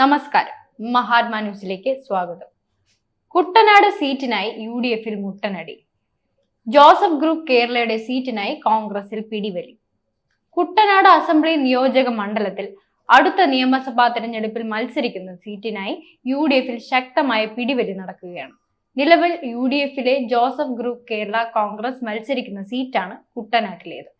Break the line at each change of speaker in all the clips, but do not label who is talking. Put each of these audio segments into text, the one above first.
നമസ്കാരം മഹാത്മാ ന്യൂസിലേക്ക് സ്വാഗതം കുട്ടനാട് സീറ്റിനായി യു ഡി എഫിൽ മുട്ടനടി ജോസഫ് ഗ്രൂപ്പ് കേരളയുടെ സീറ്റിനായി കോൺഗ്രസിൽ പിടിവലി കുട്ടനാട് അസംബ്ലി നിയോജക മണ്ഡലത്തിൽ അടുത്ത നിയമസഭാ തെരഞ്ഞെടുപ്പിൽ മത്സരിക്കുന്ന സീറ്റിനായി യു ഡി എഫിൽ ശക്തമായ പിടിവലി നടക്കുകയാണ് നിലവിൽ യു ഡി എഫിലെ ജോസഫ് ഗ്രൂപ്പ് കേരള കോൺഗ്രസ് മത്സരിക്കുന്ന സീറ്റാണ് കുട്ടനാട്ടിലേത്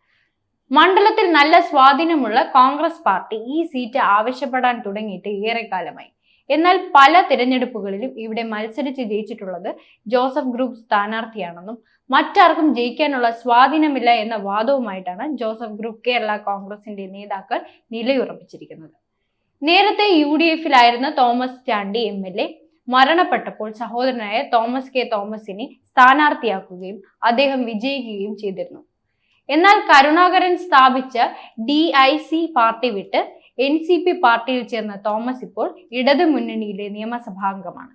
മണ്ഡലത്തിൽ നല്ല സ്വാധീനമുള്ള കോൺഗ്രസ് പാർട്ടി ഈ സീറ്റ് ആവശ്യപ്പെടാൻ തുടങ്ങിയിട്ട് ഏറെക്കാലമായി എന്നാൽ പല തിരഞ്ഞെടുപ്പുകളിലും ഇവിടെ മത്സരിച്ച് ജയിച്ചിട്ടുള്ളത് ജോസഫ് ഗ്രൂപ്പ് സ്ഥാനാർത്ഥിയാണെന്നും മറ്റാർക്കും ജയിക്കാനുള്ള സ്വാധീനമില്ല എന്ന വാദവുമായിട്ടാണ് ജോസഫ് ഗ്രൂപ്പ് കേരള കോൺഗ്രസിന്റെ നേതാക്കൾ നിലയുറപ്പിച്ചിരിക്കുന്നത് നേരത്തെ യു ഡി എഫിലായിരുന്ന Thomas Chandy M L A മരണപ്പെട്ടപ്പോൾ സഹോദരനായ തോമസ് കെ തോമസിനെ സ്ഥാനാർത്ഥിയാക്കുകയും അദ്ദേഹം വിജയിക്കുകയും ചെയ്തിരുന്നു എന്നാൽ കരുണാകരൻ സ്ഥാപിച്ച ഡി ഐ സി പാർട്ടി വിട്ട് എൻ സി പി പാർട്ടിയിൽ ചേർന്ന തോമസ് ഇപ്പോൾ ഇടതു മുന്നണിയിലെ നിയമസഭാംഗമാണ്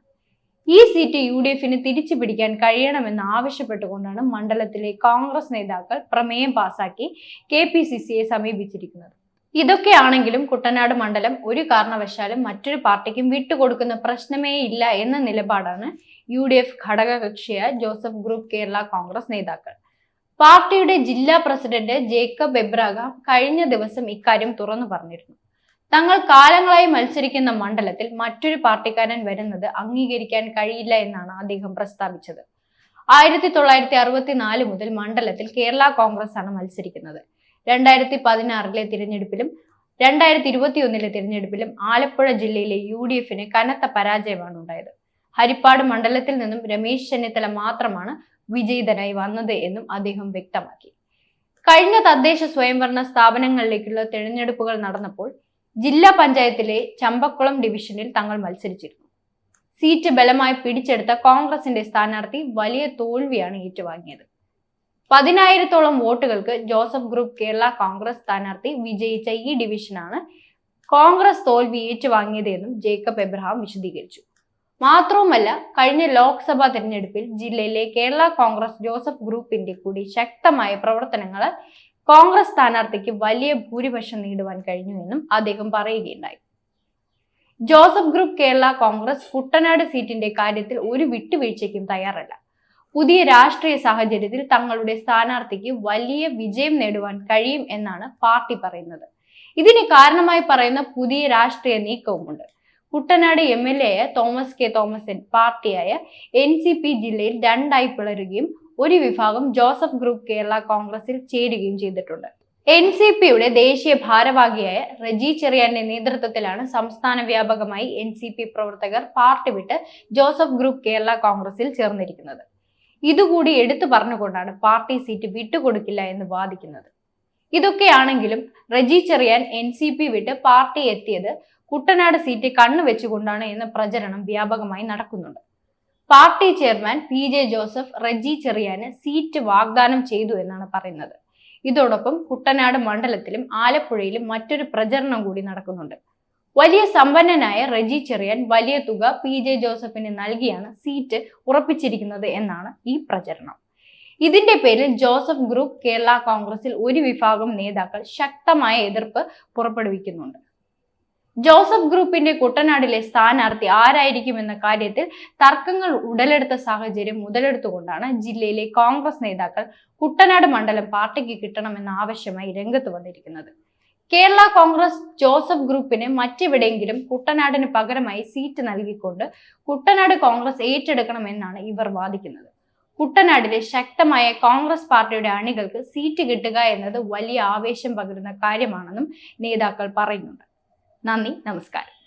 ഈ സീറ്റ് യു ഡി എഫിന് തിരിച്ചു പിടിക്കാൻ കഴിയണമെന്ന് ആവശ്യപ്പെട്ടുകൊണ്ടാണ് മണ്ഡലത്തിലെ കോൺഗ്രസ് നേതാക്കൾ പ്രമേയം പാസാക്കി കെ പി സി സിയെ സമീപിച്ചിരിക്കുന്നത് ഇതൊക്കെയാണെങ്കിലും കുട്ടനാട് മണ്ഡലം ഒരു കാരണവശാലും മറ്റൊരു പാർട്ടിക്കും വിട്ടുകൊടുക്കുന്ന പ്രശ്നമേ ഇല്ല എന്ന നിലപാടാണ് യു ഡി എഫ് ഘടകകക്ഷിയായ ജോസഫ് ഗ്രൂപ്പ് കേരള കോൺഗ്രസ് നേതാക്കൾ പാർട്ടിയുടെ ജില്ലാ പ്രസിഡന്റ് ജേക്കബ് എബ്രാഹാം കഴിഞ്ഞ ദിവസം ഇക്കാര്യം തുറന്നു പറഞ്ഞിരുന്നു തങ്ങൾ കാലങ്ങളായി മത്സരിക്കുന്ന മണ്ഡലത്തിൽ മറ്റൊരു പാർട്ടിക്കാരൻ വരുന്നത് അംഗീകരിക്കാൻ കഴിയില്ല എന്നാണ് അദ്ദേഹം പ്രസ്താവിച്ചത് ആയിരത്തി തൊള്ളായിരത്തി അറുപത്തിനാല് മുതൽ മണ്ഡലത്തിൽ കേരള കോൺഗ്രസ് ആണ് മത്സരിക്കുന്നത് രണ്ടായിരത്തി പതിനാറിലെ തിരഞ്ഞെടുപ്പിലും രണ്ടായിരത്തി ഇരുപത്തിയൊന്നിലെ തിരഞ്ഞെടുപ്പിലും ആലപ്പുഴ ജില്ലയിലെ യു ഡി എഫിന് കനത്ത പരാജയമാണ് ഉണ്ടായത് ഹരിപ്പാട് മണ്ഡലത്തിൽ നിന്നും രമേശ് ചെന്നിത്തല മാത്രമാണ് വിജയിതനായി വന്നത് എന്നും അദ്ദേഹം വ്യക്തമാക്കി കഴിഞ്ഞ തദ്ദേശ സ്വയംഭരണ സ്ഥാപനങ്ങളിലേക്കുള്ള തിരഞ്ഞെടുപ്പുകൾ നടന്നപ്പോൾ ജില്ലാ പഞ്ചായത്തിലെ ചമ്പക്കുളം ഡിവിഷനിൽ തങ്ങൾ മത്സരിച്ചിരുന്നു സീറ്റ് ബലമായി പിടിച്ചെടുത്ത കോൺഗ്രസിന്റെ സ്ഥാനാർത്ഥി വലിയ തോൽവിയാണ് ഏറ്റുവാങ്ങിയത് പതിനായിരത്തോളം വോട്ടുകൾക്ക് ജോസഫ് ഗ്രൂപ്പ് കേരള കോൺഗ്രസ് സ്ഥാനാർത്ഥി വിജയിച്ച ഈ ഡിവിഷനാണ് കോൺഗ്രസ് തോൽവി ഏറ്റുവാങ്ങിയതെന്നും ജേക്കബ് എബ്രഹാം വിശദീകരിച്ചു മാത്രവുമല്ല കഴിഞ്ഞ ലോക്സഭാ തെരഞ്ഞെടുപ്പിൽ ജില്ലയിലെ കേരള കോൺഗ്രസ് ജോസഫ് ഗ്രൂപ്പിന്റെ കൂടി ശക്തമായ പ്രവർത്തനങ്ങൾ കോൺഗ്രസ് സ്ഥാനാർത്ഥിക്ക് വലിയ ഭൂരിപക്ഷം നേടുവാൻ കഴിഞ്ഞു എന്നും അദ്ദേഹം പറയുകയുണ്ടായി ജോസഫ് ഗ്രൂപ്പ് കേരള കോൺഗ്രസ് കുട്ടനാട് സീറ്റിന്റെ കാര്യത്തിൽ ഒരു വിട്ടുവീഴ്ചയ്ക്കും തയ്യാറല്ല പുതിയ രാഷ്ട്രീയ സാഹചര്യത്തിൽ തങ്ങളുടെ സ്ഥാനാർത്ഥിക്ക് വലിയ വിജയം നേടുവാൻ കഴിയും എന്നാണ് പാർട്ടി പറയുന്നത് ഇതിന് കാരണമായി പറയുന്ന പുതിയ രാഷ്ട്രീയ നീക്കവുമുണ്ട് കുട്ടനാട് എം എൽ എ ആയ തോമസ് കെ തോമസൻ പാർട്ടിയായ എൻ സി പി ജില്ലയിൽ രണ്ടായി പിളരുകയും ഒരു വിഭാഗം ജോസഫ് ഗ്രൂപ്പ് കേരള കോൺഗ്രസിൽ ചേരുകയും ചെയ്തിട്ടുണ്ട് എൻ സി പിയുടെ ദേശീയ ഭാരവാഹിയായ റജി ചെറിയാന്റെ നേതൃത്വത്തിലാണ് സംസ്ഥാന വ്യാപകമായി എൻ സി പി പ്രവർത്തകർ പാർട്ടി വിട്ട് ജോസഫ് ഗ്രൂപ്പ് കേരള കോൺഗ്രസിൽ ചേർന്നിരിക്കുന്നത് ഇതുകൂടി എടുത്തു പറഞ്ഞുകൊണ്ടാണ് പാർട്ടി സീറ്റ് വിട്ടുകൊടുക്കില്ല എന്ന് വാദിക്കുന്നത് ഇതൊക്കെയാണെങ്കിലും Reji Cheriyan N C P വിട്ട് പാർട്ടി എത്തിയത് കുട്ടനാട് സീറ്റ് കണ്ണുവെച്ചുകൊണ്ടാണ് എന്ന പ്രചരണം വ്യാപകമായി നടക്കുന്നുണ്ട് party chairman P J Joseph Reji ചെറിയാന് സീറ്റ് വാഗ്ദാനം ചെയ്തു എന്നാണ് പറയുന്നത് ഇതോടൊപ്പം കുട്ടനാട് മണ്ഡലത്തിലും ആലപ്പുഴയിലും മറ്റൊരു പ്രചരണം കൂടി നടക്കുന്നുണ്ട് വലിയ സമ്പന്നനായ റെജി ചെറിയാൻ വലിയ തുക പി ജെ ജോസഫിന് നൽകിയാണ് സീറ്റ് ഉറപ്പിച്ചിരിക്കുന്നത് എന്നാണ് ഈ പ്രചരണം ഇതിന്റെ പേരിൽ ജോസഫ് ഗ്രൂപ്പ് കേരള കോൺഗ്രസിൽ ഒരു വിഭാഗം നേതാക്കൾ ശക്തമായ എതിർപ്പ് പുറപ്പെടുവിക്കുന്നുണ്ട് ജോസഫ് ഗ്രൂപ്പിന്റെ കുട്ടനാടിലെ സ്ഥാനാർത്ഥി എന്ന കാര്യത്തിൽ തർക്കങ്ങൾ ഉടലെടുത്ത സാഹചര്യം മുതലെടുത്തുകൊണ്ടാണ് ജില്ലയിലെ കോൺഗ്രസ് നേതാക്കൾ കുട്ടനാട് മണ്ഡലം പാർട്ടിക്ക് കിട്ടണമെന്ന ആവശ്യമായി രംഗത്ത് വന്നിരിക്കുന്നത് കേരള കോൺഗ്രസ് ജോസഫ് ഗ്രൂപ്പിന് മറ്റെവിടെയെങ്കിലും കുട്ടനാടിന് പകരമായി സീറ്റ് നൽകിക്കൊണ്ട് കുട്ടനാട് കോൺഗ്രസ് ഏറ്റെടുക്കണമെന്നാണ് ഇവർ വാദിക്കുന്നത് കുട്ടനാടിലെ ശക്തമായ കോൺഗ്രസ് പാർട്ടിയുടെ അണികൾക്ക് സീറ്റ് കിട്ടുക എന്നത് വലിയ ആവേശം പകരുന്ന കാര്യമാണെന്നും നേതാക്കൾ പറയുന്നുണ്ട് നന്ദി നമസ്കാരം